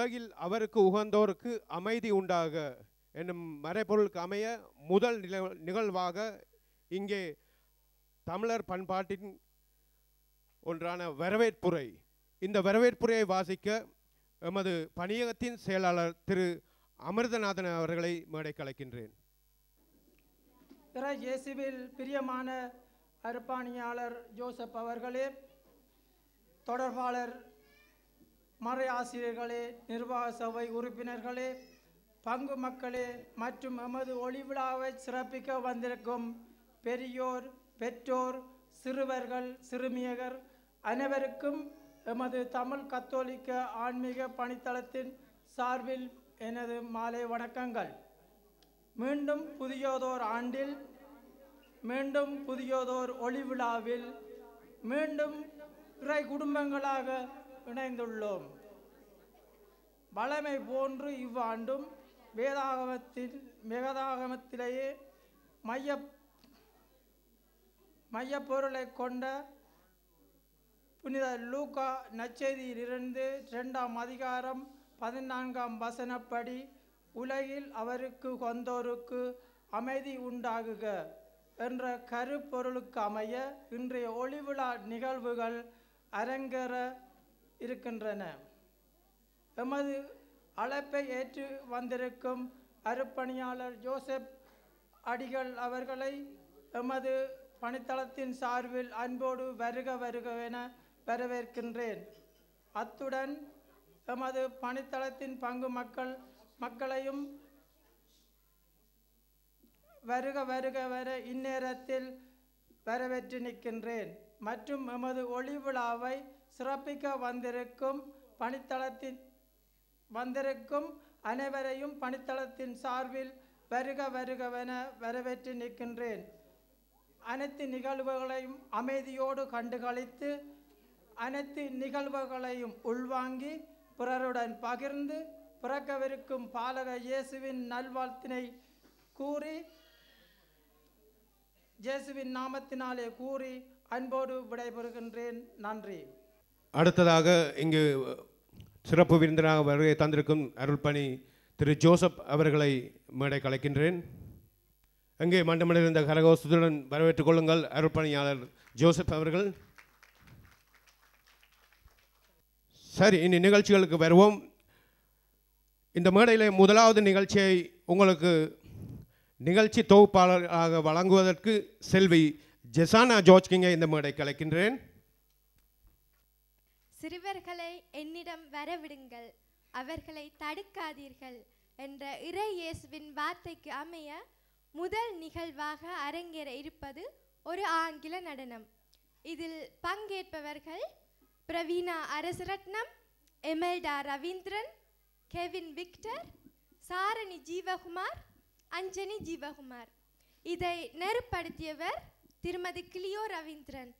உலகில் அவருக்கு உகந்தோருக்கு அமைதி உண்டாக என்னும் மறைபொருளுக்கு அமைய முதல் நிகழ்வாக இங்கே தமிழர் பண்பாட்டின் ஒன்றான வரவேற்புரை. இந்த வரவேற்புரையை வாசிக்க எமது பணியகத்தின் செயலாளர் திரு அமிர்தநாதன் அவர்களை மேடை கலைக்கின்றேன் பிற இயேசுவில் பிரியமான அர்ப்பாணியாளர் ஜோசப் அவர்களே தொடர்பாளர் மறை ஆசிரியர்களே நிர்வாக சபை உறுப்பினர்களே பங்கு மக்களே மற்றும் எமது ஒளிவிழாவை சிறப்பிக்க வந்திருக்கும் பெரியோர் பெற்றோர் சிறுவர்கள் சிறுமியகர் அனைவருக்கும் எமது தமிழ் கத்தோலிக்க ஆன்மீக பணித்தளத்தின் சார்பில் எனது மாலை வணக்கங்கள். மீண்டும் புதியதோர் ஆண்டில் மீண்டும் புதியதோர் ஒளி விழாவில் மீண்டும் இறை குடும்பங்களாக இணைந்துள்ளோம். வளமை போன்று இவ்வாண்டும் வேதாகமத்தில் வேதாகமத்திலேயே மைய மையப்பொருளை கொண்ட புனித லூக்கா நச்செய்தியிலிருந்து இரண்டாம் அதிகாரம் பதினான்காம் வசனப்படி உலகில் அவருக்கு கொந்தோருக்கு அமைதி உண்டாகுக என்ற கருப்பொருளுக்கு அமைய இன்றைய ஒளிவிழா நிகழ்வுகள் அரங்கேற இருக்கின்றன. எமது அழைப்பை ஏற்று வந்திருக்கும் அருப்பணியாளர் ஜோசப் அடிகள் அவர்களை எமது பணித்தளத்தின் சார்பில் அன்போடு வருக வருக என வரவேற்கின்றேன். அத்துடன் எமது பணித்தளத்தின் பங்கு மக்கள் மக்களையும் வருக வருக வர இந்நேரத்தில் வரவேற்று நிற்கின்றேன். மற்றும் எமது ஒளி விழாவை சிறப்பிக்க வந்திருக்கும் பணித்தளத்தின் வந்திருக்கும் அனைவரையும் பணித்தளத்தின் சார்பில் வருக வருகவென வரவேற்று நிற்கின்றேன். அனைத்து நிகழ்வுகளையும் அமைதியோடு கண்டுகளித்து அனைத்து நிகழ்வுகளையும் உள்வாங்கி பிறருடன் பகிர்ந்து பிறக்கவிருக்கும் பாலக இயேசுவின் நல்வாழ்த்தினை கூறி இயேசுவின் நாமத்தினாலே கூறி அன்போடு விடைபெறுகின்றேன். நன்றி. அடுத்ததாக இங்கு சிறப்பு விருந்தினராக வருகை தந்திருக்கும் அருள்பணி திரு ஜோசப் அவர்களை மேடை கலைக்கின்றேன். அங்கே மண்டமில் இருந்த கரகோசத்துடன் வரவேற்றுக் கொள்ளுங்கள் அருள்பணியாளர் ஜோசப் அவர்கள். சரி இனி நிகழ்ச்சிகளுக்கு வருவோம். இந்த மேடையில் முதலாவது நிகழ்ச்சியை உங்களுக்கு நிகழ்ச்சி தொகுப்பாளராக வழங்குவதற்கு செல்வி ஜெசானா ஜோஜ்கிங்கை இந்த மேடை கலைக்கின்றேன். சிறுவர்களை என்னிடம் வரவிடுங்கள் அவர்களை தடுக்காதீர்கள் என்ற இறை இயேசுவின் வார்த்தைக்கு அமைய முதல் நிகழ்வாக அரங்கேற இருப்பது ஒரு ஆங்கில நடனம். இதில் பங்கேற்பவர்கள் Praveena Arasaratnam Imelda Ravindran Kevin Victor Sharani Jeevakumar Anjani Jeevakumar. இதை நெருப்படுத்தியவர் திருமதி கிளியோ Ravindran.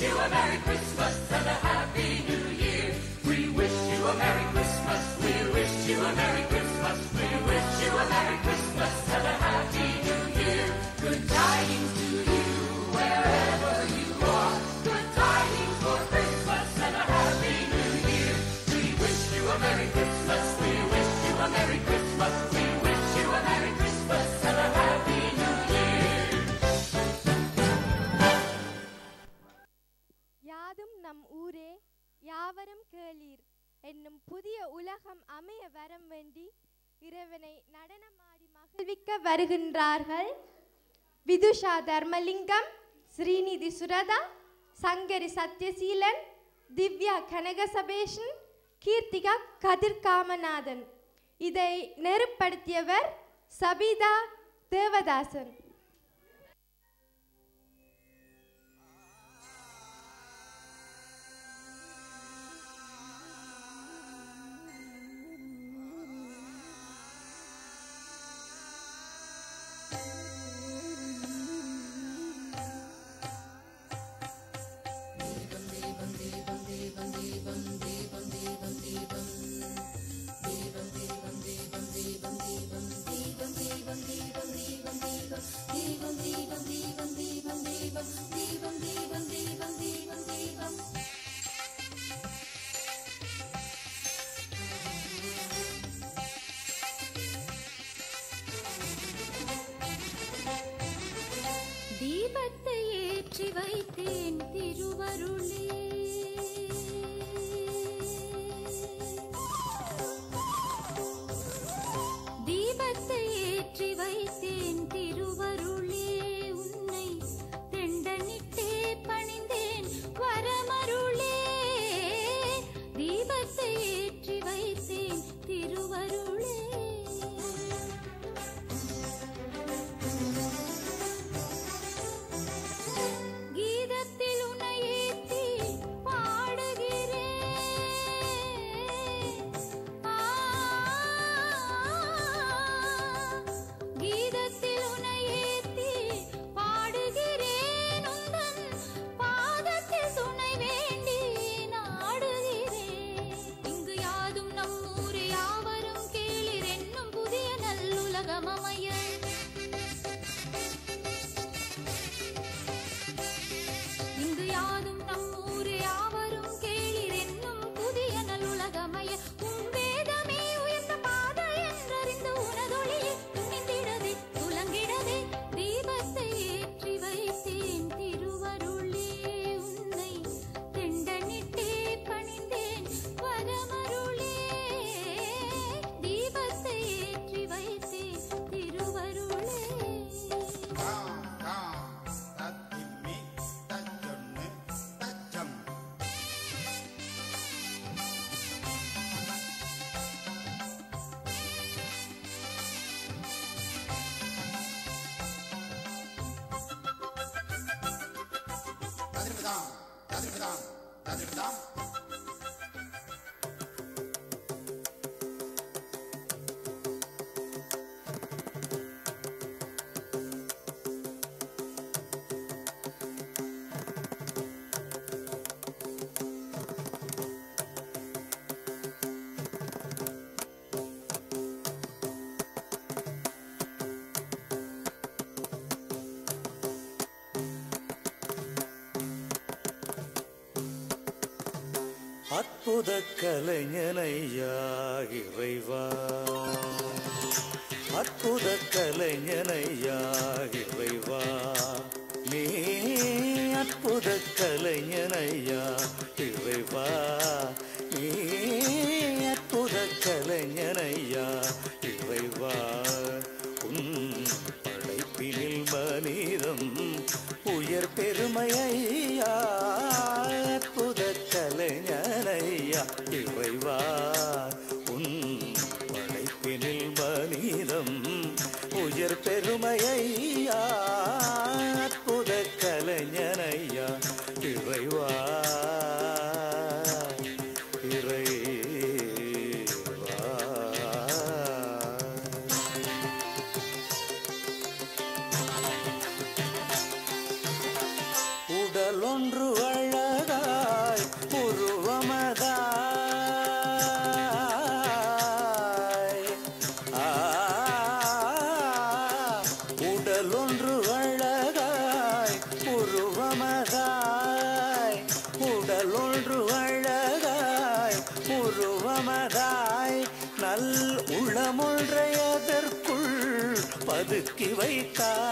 wish you a Merry Christmas. அனைவரும் கேளீர். என்னும் புதிய உலகம் அமைய வரம் வேண்டி இறைவனை நடனமாடி மகிழ்விக்க வருகின்றார்கள். விதுஷா தர்மலிங்கம் ஸ்ரீநிதி சுரதா சங்கரி சத்யசீலன் திவ்யா கனகசபேஷன் கீர்த்திகா கதிர்காமநாதன். இதை நெருப்படுத்தியவர் சபிதா தேவதாசன். தீபம் தீபம் தீபம் தீபம் தீபம் தீபம் தீபம் தீபம் தீபம் தீபம் தீபத்தை ஏற்றி வைத்தேன் திருவருளே. அற்புத கலைஞனையா இறைவா அற்புத கலைஞனையா இறைவா நீ அற்புத கலைஞனையா இறைவா ஒதுக்கி வைத்தார்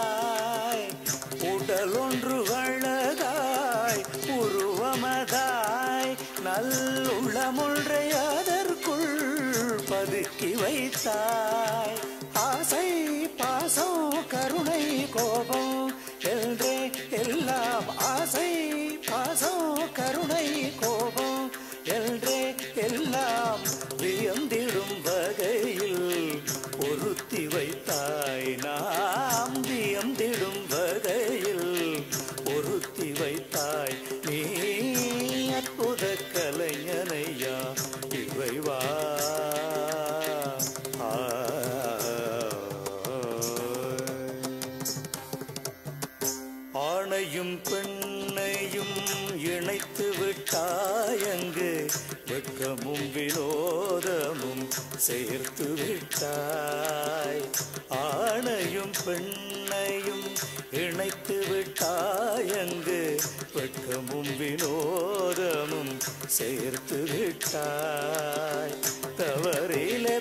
இணைத்து விட்டாயங்கு வெட்கமும் வினோதமும் சேர்த்து விட்டாய். தவறிலே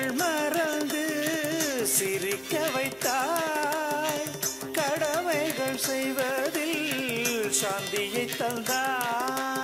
கண்கள் மறந்து சிரிக்க வைத்தாய். கடமைகள் செய்வதில் சாந்தியை தந்தாய்.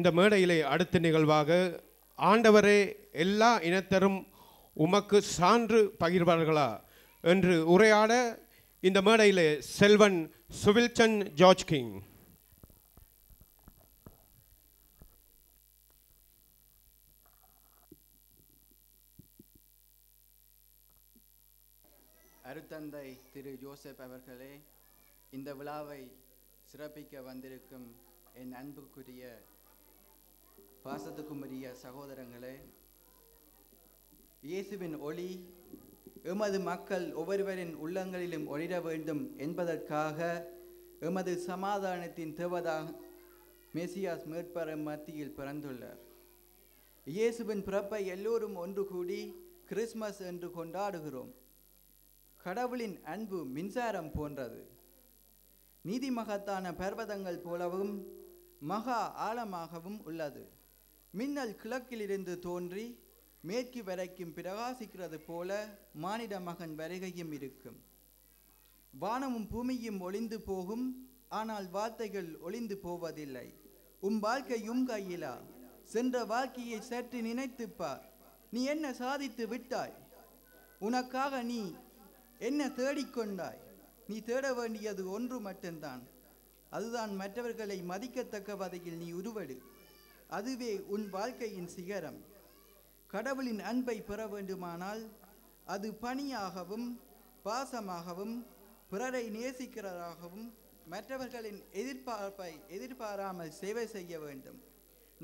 இந்த மேடையிலே அடுத்த நிகழ்வாக ஆண்டவரே எல்லா இனத்தரும் உமக்கு சான்று பகிர்வார்களா என்று உரையாட இந்த மேடையிலே செல்வன் சுவில்சன் ஜார்ஜ் கிங். அருத்தந்தை திரு ஜோசப் அவர்களே இந்த விழாவை சிறப்பிக்க வந்திருக்கும் என் அன்புக்குரிய பாசத்துக்குரிய சகோதரங்களே இயேசுவின் ஒளி எமது மக்கள் ஒவ்வொருவரின் உள்ளங்களிலும் ஒளிர வேண்டும் என்பதற்காக எமது சமாதானத்தின் தேவதாக மெசியாஸ் மேற்பர மத்தியில் பிறந்துள்ளார். இயேசுவின் பிறப்பை எல்லோரும் ஒன்று கூடி கிறிஸ்மஸ் என்று கொண்டாடுகிறோம். கடவுளின் அன்பு மின்சாரம் போன்றது. நீதிமகத்தான பர்வதங்கள் போலவும் மகா ஆழமாகவும் உள்ளது. மின்னல் கிழக்கிலிருந்து தோன்றி மேற்கு வரைக்கும் பிரகாசிக்கிறது போல மானிட மகன் வருகையும் இருக்கும். வானமும் பூமியும் ஒளிந்து போகும் ஆனால் வார்த்தைகள் ஒளிந்து போவதில்லை. உம் வாழ்க்கையும் கையிலா? சென்ற வாழ்க்கையை சற்று நினைத்துப்பார். நீ என்ன சாதித்து விட்டாய்? உனக்காக நீ என்ன தேடிக்கொண்டாய் நீ தேட வேண்டியது ஒன்று மட்டும்தான். அதுதான் மற்றவர்களை மதிக்கத்தக்க வகையில் நீ உருவடு. அதுவே உன் வாழ்க்கையின் சிகரம். கடவுளின் அன்பை பெற வேண்டுமானால் அது பணியாகவும் பாசமாகவும் பிறரை நேசிக்கிறதாகவும் மற்றவர்களின் எதிர்பார்ப்பை எதிர்பாராமல் சேவை செய்ய வேண்டும்.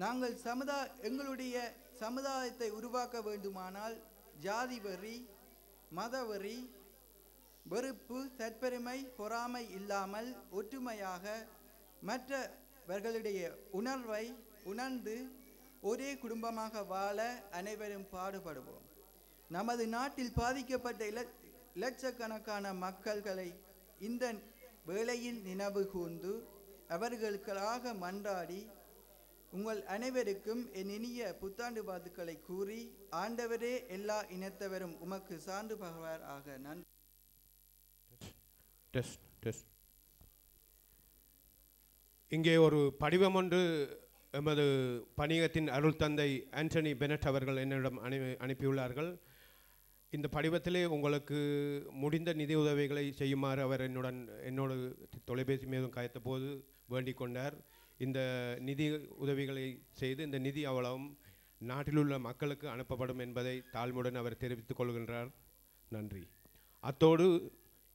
நாங்கள் சமுதா எங்களுடைய சமுதாயத்தை உருவாக்க வேண்டுமானால் ஜாதி வரி மத வரி வெறுப்பு தற்பெருமை பொறாமை இல்லாமல் ஒற்றுமையாக மற்றவர்களுடைய உணர்வை உணர்ந்து ஒரே குடும்பமாக வாழ அனைவரும் பாடுபடுவோம். நமது நாட்டில் பாதிக்கப்பட்ட இல லட்சக்கணக்கான மக்கள்களை இந்த வேளையில் நினைவு கூர்ந்து அவர்களுக்காக மன்றாடி உங்கள் அனைவருக்கும் என் இனிய புத்தாண்டு வாழ்த்துக்களை கூறி ஆண்டவரே எல்லா இனத்தவரும் உமக்கு சான்று பகவார் ஆக நன்றி. இங்கே ஒரு படிவம் ஒன்று எமது பணியகத்தின் அருள் தந்தை ஆண்டனி பெனட் அவர்கள் என்னிடம் அனு அனுப்பியுள்ளார்கள். இந்த படிவத்திலே உங்களுக்கு முடிந்த நிதி உதவிகளை செய்யுமாறு அவர் என்னுடன் என்னோடு தொலைபேசி மீதும் கயத்த போது வேண்டிக் கொண்டார். இந்த நிதி உதவிகளை செய்து இந்த நிதி அவ்வளவும் நாட்டிலுள்ள மக்களுக்கு அனுப்பப்படும் என்பதை தாழ்மையுடன் அவர் தெரிவித்துக் கொள்கின்றார். நன்றி. அத்தோடு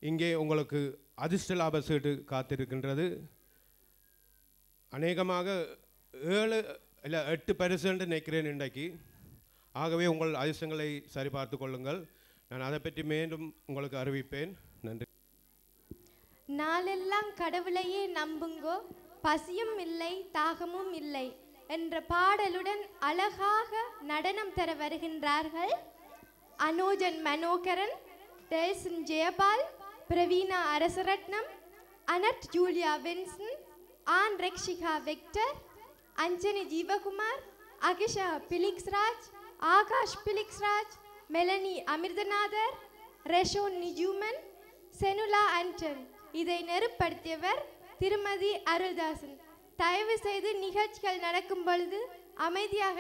இங்கே உங்களுக்கு அதிர்ஷ்ட லாப சீட்டு காத்திருக்கின்றது. அநேகமாக ஏழு இல்லை எட்டு பரிசுன்னு நினைக்கிறேன் இன்றைக்கு. ஆகவே உங்கள் அதிசயங்களை சரிபார்த்து கொள்ளுங்கள். நான் அதை பற்றி மீண்டும் உங்களுக்கு அறிவிப்பேன். நன்றி. நாளெல்லாம் கடவுளையே நம்புங்கோ பசியும் இல்லை தாகமும் இல்லை என்ற பாடலுடன் அழகாக நடனம் தர வருகின்றார்கள் Anojan Manoharan Delson Jeyapal Praveena Arasaratnam Annette Julia Vinson Ann Rekshika Victor Anjani Jeevakumar Akisha Felixraj Akash Felixraj Melanie Amirthanathar Reshon Nijuman Senula Anton இதை நெருப்படுத்தியவர் திருமதி அருள்தாசன். தயவு செய்து நிகழ்ச்சிகள் நடக்கும் பொழுது அமைதியாக